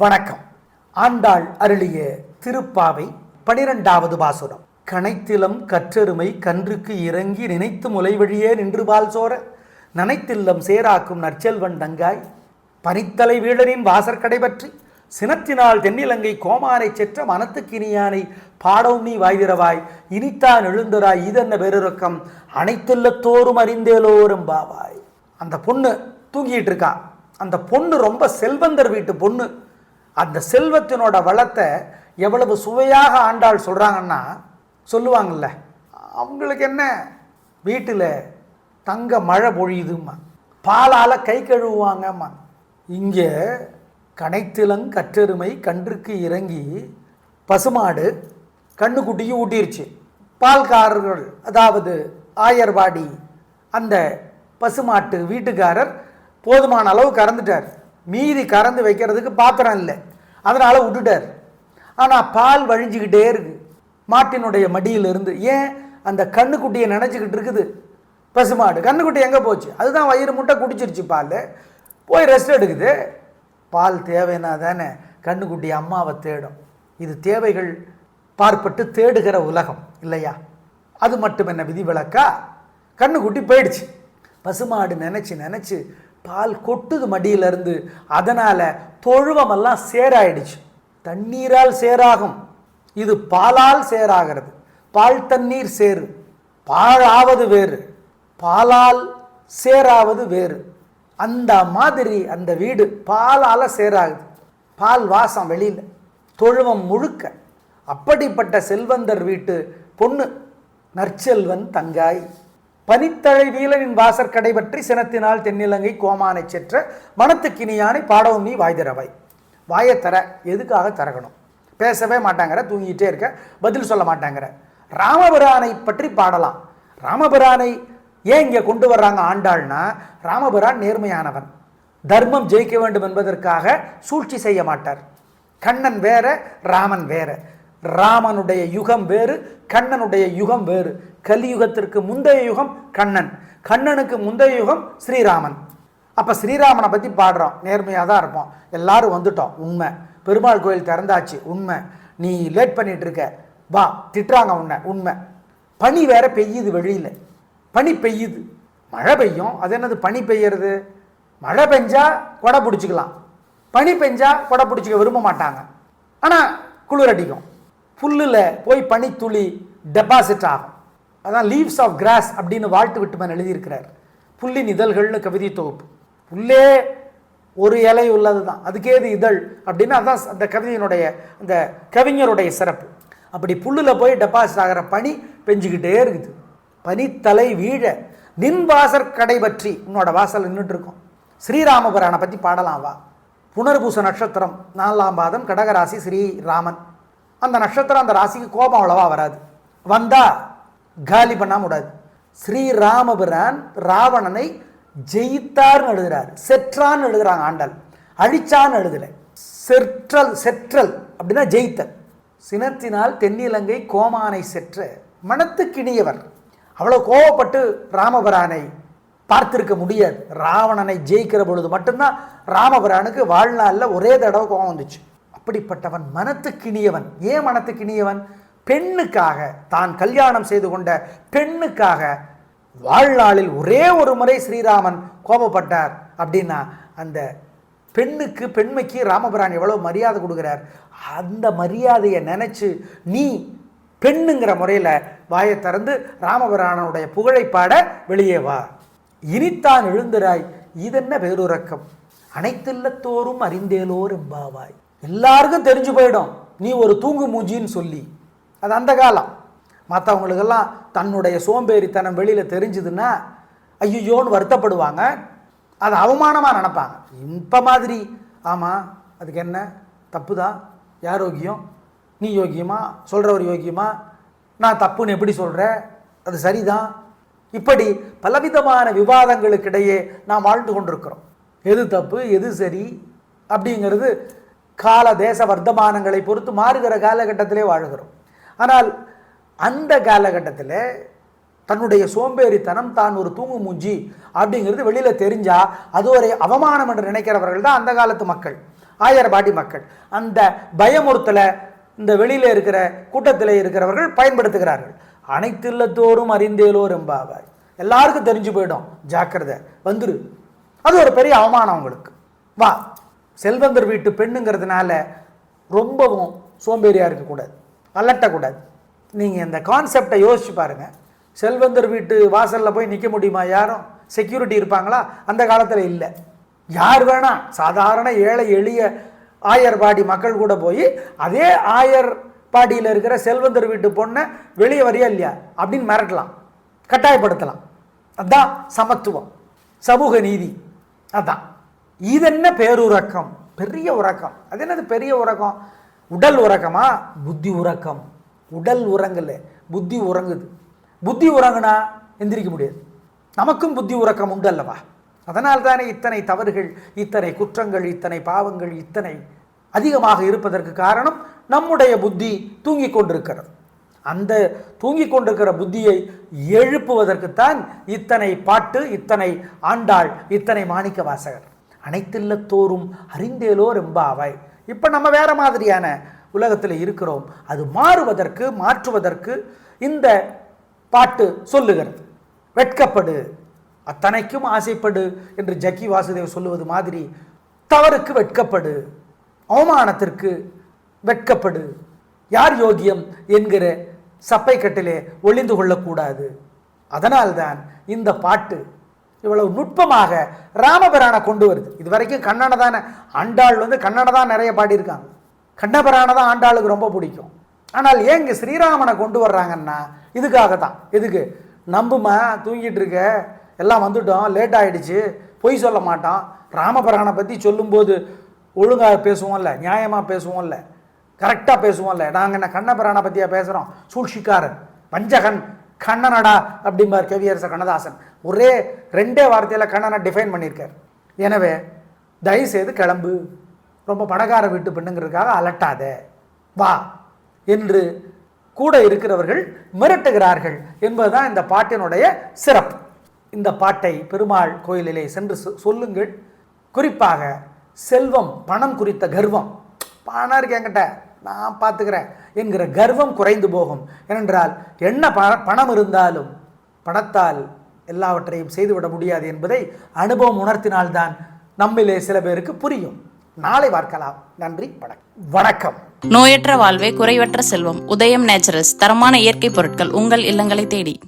வணக்கம். ஆண்டாள் அருளிய திருப்பாவை பனிரெண்டாவது பாசுரம் கனைத்திலம் கற்றெருமை கன்றுக்கு இறங்கி நினைத்து முலைவழியே நின்று பால் சோர. நனைத்தில்லம் சேராக்கும் நற்செல்வன் தங்காய். பனித்தலை வீழனின் வாசற்கடை பற்றி. சினத்தினால் தென்னிலங்கை கோமானை செற்ற மனத்துக்கினியானை பாடவும் நீ வாய்திரவாய் இனித்தான் எழுந்தராய் இதென்ன பெருரக்கம் அனைத்தில்லத்தோறும் அறிந்தேலோரும் பாவாய். அந்த பொண்ணு தூங்கிட்டு இருக்கா. அந்த பொண்ணு ரொம்ப செல்வந்தர் வீட்டு பொண்ணு. அந்த செல்வத்தினோட வளத்தை எவ்வளவு சுவையாக ஆண்டாள் சொல்கிறாங்கன்னா சொல்லுவாங்கல்ல அவங்களுக்கு என்ன? வீட்டில் தங்க மழை பொழியுதும்மா. பாலால் கை கழுவுவாங்கம்மா. இங்கே கனைத்திலங் கற்றெருமை கன்றுக்கு இறங்கி பசுமாடு கண்ணுக்குட்டிக்கு ஊட்டிருச்சு. பால்காரர்கள் அதாவது ஆயர்வாடி அந்த பசுமாட்டு வீட்டுக்காரர் போதுமான அளவு கறந்துட்டார். மீதி கறந்து வைக்கிறதுக்கு பாத்திரம் இல்லை. அதனால் விட்டுட்டார். ஆனால் பால் வழிஞ்சிக்கிட்டே இருக்கு. மாட்டினுடைய மடியிலிருந்து. ஏன்? அந்த கண்ணுக்குட்டியை நினச்சிக்கிட்டு இருக்குது. பசுமாடு. கண்ணுக்குட்டி எங்கே போச்சு? அதுதான் வயிறு முட்டை குடிச்சிருச்சு பால் போய் ரெஸ்ட் எடுக்குது. பால் தேவைன்னா தானே கண்ணுக்குட்டி அம்மாவை தேடும். இது தேவைகள் பார்ப்பட்டு தேடுகிற உலகம் இல்லையா? அது மட்டும் என்ன விதிவிலக்கா? கண்ணுக்குட்டி போயிடுச்சு. பசுமாடு நினச்சி நினச்சி பால் கொட்டுது மடியிலிருந்து. அதனால் தொழுவமெல்லாம் சேராயிடுச்சு. தண்ணீரால் சேராகும். இது பாலால் சேராகிறது. பால் தண்ணீர் சேரு. பாழாவது வேறு. பாலால் சேராவது வேறு. அந்த மாதிரி அந்த வீடு பாலால் சேராகுது. பால் வாசம் வெளியில். தொழுவம் முழுக்க. அப்படிப்பட்ட செல்வந்தர் வீட்டு பொண்ணு நற்செல்வன் தங்காய். பனித்தழை வீலனின் வாசற்கடை பற்றி சினத்தினால் தென்னிலங்கை கோமானை செற்ற மனத்துக்கினியானை பாடவும் நீ வாய் திறவாய் வாயை தர எதுக்காக திறக்கணும் பேசவே மாட்டாங்கிற தூங்கிட்டே இருக்க பதில் சொல்ல மாட்டாங்கிற. ராமபிரானை பற்றி பாடலாம். ராமபிரானை ஏன் இங்கே கொண்டு வர்றாங்க ஆண்டாள்னா ராமபிரான் நேர்மையானவன். தர்மம் ஜெயிக்க வேண்டும் என்பதற்காக சூழ்ச்சி செய்ய மாட்டார். கண்ணன் வேற ராமன் வேற. ராமனுடைய யுகம் வேறு கண்ணனுடைய யுகம் வேறு. கலியுகத்திற்கு முந்தைய யுகம் கண்ணன். கண்ணனுக்கு முந்தைய யுகம் ஸ்ரீராமன். அப்போ ஸ்ரீராமனை பற்றி பாடுறோம். நேர்மையாக தான் இருப்போம். எல்லாரும் வந்துட்டோம். உண்மை. பெருமாள் கோயில் திறந்தாச்சு. உண்மை. நீ லேட் பண்ணிட்டு இருக்க. வா திட்டுறாங்க உன்னை. உண்மை. பனி வேற பெய்யுது வெளியில். பனி பெய்யுது. மழை பெய்யும். அது என்னது? பனி பெய்யறது? மழை பெஞ்சா கொடை பிடிச்சிக்கலாம். பனி பெஞ்சா கொடை பிடிச்சிக்க விரும்ப மாட்டாங்க. ஆனால் குளிர் அடிக்கும். புல்லில் போய் பனித்துளி டெபாசிட் ஆகும். அதான் லீவ்ஸ் ஆஃப் கிராஸ் அப்படின்னு வாழ்த்து விட்டுமன் எழுதியிருக்கிறார். புல்லின் இதழ்கள்னு கவிதை தொகுப்பு. புல்லே ஒரு இலை உள்ளது தான் அதுக்கேது இதழ் அப்படின்னு அதான் அந்த கவிதையினுடைய அந்த கவிஞருடைய சிறப்பு. அப்படி புல்லில் போய் டெபாசிட் ஆகிற பனி பெஞ்சுக்கிட்டே இருக்குது. பனித்தலை வீழ நின் வாசற் கடை பற்றி உன்னோட வாசல் நின்றுட்டு இருக்கும் பற்றி பாடலாம் வா. புனர்பூச நட்சத்திரம் நாலாம் பாதம் கடகராசி ஸ்ரீராமன். அந்த நட்சத்திரம் அந்த ராசிக்கு கோபம் அவ்வளவா வராது. வந்தா காலி பண்ணாம விடாது. ஸ்ரீராமபிரான் ராவணனை ஜெயித்தார்னு எழுதுறாரு. செற்றான்னு எழுதுறாங்க ஆண்டாள். அழிச்சான்னு எழுதல. செற்றல் செற்றல் அப்படின்னா ஜெயித்தல். சினத்தினால் தென்னிலங்கை கோமானை செற்ற மனத்துக்கிணியவர் அவ்வளோ கோவப்பட்டு ராமபிரானை பார்த்திருக்க முடியாது. ராவணனை ஜெயிக்கிற பொழுது மட்டும்தான் ராமபிரானுக்கு வாழ்நாளில் ஒரே தடவை கோபம் வந்துச்சு. அப்படிப்பட்டவன் மனத்துக்கிணியவன் ஏன் மனத்துக்கிணியவன் பெண்ணுக்காக தான் கல்யாணம் செய்து கொண்ட பெண்ணுக்காக வாழ்நாளில் ஒரே ஒரு முறை ஸ்ரீராமன் கோபப்பட்டார். அப்படின்னா அந்த பெண்ணுக்கு பெண்மைக்கு ராமபிரான் எவ்வளோ மரியாதை கொடுக்குறார்? அந்த மரியாதையை நினச்சி நீ பெண்ணுங்கிற முறையில் வாயை திறந்து ராமபிரானனுடைய புகழை பாட வெளியே வா. இனித்தான் எழுந்திராய். இதென்ன பேருறக்கம்? அனைத்தில்லத்தோறும் அறிந்தேலோர் எம்பாவாய் எல்லாருக்கும் தெரிஞ்சு போயிடும். நீ ஒரு தூங்கு மூஞ்சின்னு சொல்லி. அது அந்த காலம். மற்றவங்களுக்கெல்லாம் தன்னுடைய சோம்பேறித்தனம் வெளியில் தெரிஞ்சுதுன்னா ஐயோன்னு வருத்தப்படுவாங்க. அது அவமானமாக நினப்பாங்க. இப்போ மாதிரி. ஆமாம் அதுக்கு என்ன? தப்பு தான் யார் யோகியம் நீ யோகியமா? சொல்கிறவர் யோகியமா? நான் தப்புன்னு எப்படி சொல்கிறேன் அது சரிதான். இப்படி பலவிதமான விவாதங்களுக்கிடையே நாம் வாழ்ந்து கொண்டிருக்கிறோம். எது தப்பு? எது சரி? அப்படிங்கிறது கால தேச வர்த்தமானங்களை பொறுத்து மாறுகிற காலகட்டத்திலே வாழுகிறோம். ஆனால் அந்த காலகட்டத்தில் தன்னுடைய சோம்பேறித்தனம் தான் ஒரு தூங்கு மூஞ்சி அப்படிங்கிறது வெளியில் தெரிஞ்சால் அது ஒரு அவமானம் என்று நினைக்கிறவர்கள் தான் அந்த காலத்து மக்கள் ஆயர்பாடி மக்கள். அந்த பயமுறுத்தலை இந்த வெளியில் இருக்கிற கூட்டத்தில் இருக்கிறவர்கள் பயன்படுத்துகிறார்கள். அனைத்து இல்லத்தோறும் அறிந்தேலோர் எம்பாவாய் எல்லாருக்கும் தெரிஞ்சு போயிடும். ஜாக்கிரதை. வந்துரு. அது ஒரு பெரிய அவமானம் உங்களுக்கு. வா. செல்வந்தர் வீட்டு பெண்ணுங்கிறதுனால ரொம்பவும் சோம்பேறியாக இருக்கக்கூடாது. அலட்டக்கூடாது நீங்கள் இந்த கான்செப்டை யோசிச்சு பாருங்கள் செல்வந்தர் வீட்டு வாசலில் போய் நிற்க முடியுமா? யாரும்? செக்யூரிட்டி இருப்பாங்களா? அந்த காலத்தில் இல்லை. யார் வேணால் சாதாரண ஏழை எளிய ஆயர்பாடி மக்கள் கூட போய் அதே ஆயர் பாடியில் இருக்கிற செல்வந்தர் வீட்டு பொண்ணை வெளியே வரியா இல்லையா? அப்படின்னு மிரட்டலாம். கட்டாயப்படுத்தலாம். அதான் சமத்துவம். சமூக நீதி. அதான். இதென்ன பேருறக்கம்? பெரிய உறக்கம். அது என்னது பெரிய உறக்கம்? உடல் உறக்கமா? புத்தி உறக்கம். உடல் உறங்கல புத்தி உறங்குது. புத்தி உறங்குனா எந்திரிக்க முடியாது. நமக்கும் புத்தி உறக்கம் உண்டு அல்லவா? அதனால் தானே இத்தனை தவறுகள் இத்தனை குற்றங்கள் இத்தனை பாவங்கள் இத்தனை அதிகமாக இருப்பதற்கு காரணம் நம்முடைய புத்தி தூங்கிக் கொண்டிருக்கிறது. அந்த தூங்கிக் கொண்டிருக்கிற புத்தியை எழுப்புவதற்குத்தான் இத்தனை பாட்டு இத்தனை ஆண்டாள் இத்தனை மாணிக்க வாசகர் அனைத்தில்லத்தோறும் அறிந்தேலோ ரொம்ப அவை இப்போ நம்ம வேற மாதிரியான உலகத்தில் இருக்கிறோம். அது மாறுவதற்கு மாற்றுவதற்கு இந்த பாட்டு சொல்லுகிறது. வெட்கப்படு அத்தனைக்கும் ஆசைப்படு என்று ஜக்கி வாசுதேவ் சொல்லுவது மாதிரி தவறுக்கு வெட்கப்படு அவமானத்திற்கு வெட்கப்படு. யார் யோகியம் என்கிற சப்பைக்கட்டிலே ஒளிந்து கொள்ளக்கூடாது. அதனால்தான் இந்த பாட்டு இவ்வளவு நுட்பமாக ராமபிரானை கொண்டு வருது. இது வரைக்கும் கண்ணனை தானே ஆண்டாள் வந்து கண்ணனை தான் நிறைய பாடியிருக்காங்க. கண்ணபிரானை தான் ஆண்டாளுக்கு ரொம்ப பிடிக்கும். ஆனால் ஏன் இங்கே ஸ்ரீராமனை கொண்டு வர்றாங்கன்னா இதுக்காக தான் எதுக்கு? நம்புமா தூங்கிட்டு இருக்க. எல்லாம் வந்துட்டோம் லேட் ஆகிடுச்சு பொய் சொல்ல மாட்டோம் ராமபிரானை பற்றி சொல்லும்போது ஒழுங்காக பேசுவோம்ல நியாயமாக பேசுவோம்ல கரெக்டாக பேசுவோம்ல. நாங்கள் என்ன கண்ணபிரானை பற்றியா பேசுகிறோம் சூழ்ச்சிக்காரன் பஞ்சகன் கண்ணனடா அப்படிம்பார் கவியரசர் கண்ணதாசன். ஒரே ரெண்டே வார்த்தையில் கண்ணனை டிஃபைன் பண்ணியிருக்கார். எனவே தயவுசெய்து கிளம்பு. ரொம்ப பணக்கார வீட்டு பெண்ணுங்கிறதுக்காக அலட்டாத. வா. என்று கூட இருக்கிறவர்கள் மிரட்டுகிறார்கள் என்பதுதான் இந்த பாட்டினுடைய சிறப்பு. இந்த பாட்டை பெருமாள் கோயிலிலே சென்று சொ- சொல்லுங்கள். குறிப்பாக செல்வம் பணம் குறித்த கர்வம். பணம் இருக்கு என்கிட்ட. நான் பார்த்துக்கிறேன். என்கிற கர்வம் குறைந்து போகும். ஏனென்றால் என்ன ப பணம் இருந்தாலும் பணத்தால் எல்லாவற்றையும் செய்துவிட முடியாது என்பதை அனுபவம் உணர்த்தினால்தான் நம்மிலே சில பேருக்கு புரியும். நாளை பார்க்கலாம். நன்றி வணக்கம். வணக்கம். நோயற்ற வாழ்வே குறைவற்ற செல்வம். உதயம் நேச்சுரல்ஸ். தரமான இயற்கை பொருட்கள் உங்கள் இல்லங்களை தேடி.